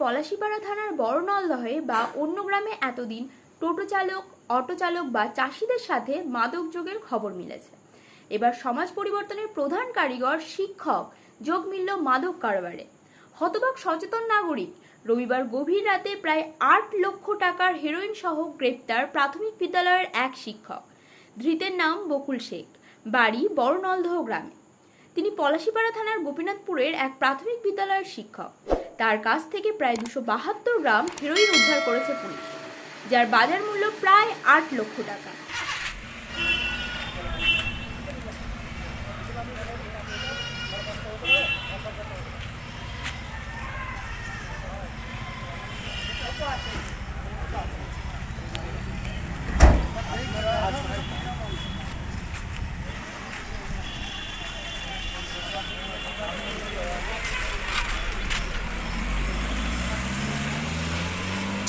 পলাশিপাড়া থানার বড়নলদহে বা অন্য গ্রামে এতদিন টোটো চালক, অটো চালক বা চাষিদের সাথে মাদক যোগের খবর মিলেছে। এবার সমাজ পরিবর্তনের প্রধান কারিগর শিক্ষক যোগ মিলল মাদক কারবারে। হতবাক সচেতন নাগরিক, রবিবার গভীর রাতে প্রায় আট লক্ষ টাকার হেরোইন সহ গ্রেপ্তার প্রাথমিক বিদ্যালয়ের এক শিক্ষক। ধৃতের নাম বকুল শেখ, বাড়ি বড়নলদহ গ্রামে। তিনি পলাশিপাড়া থানার গোপীনাথপুরের এক প্রাথমিক বিদ্যালয়ের শিক্ষক। তার কাছ থেকে প্রায় দুশো বাহাত্তর গ্রাম হেরোইন উদ্ধার করেছে পুলিশ, যার বাজার মূল্য প্রায় আট লক্ষ টাকা।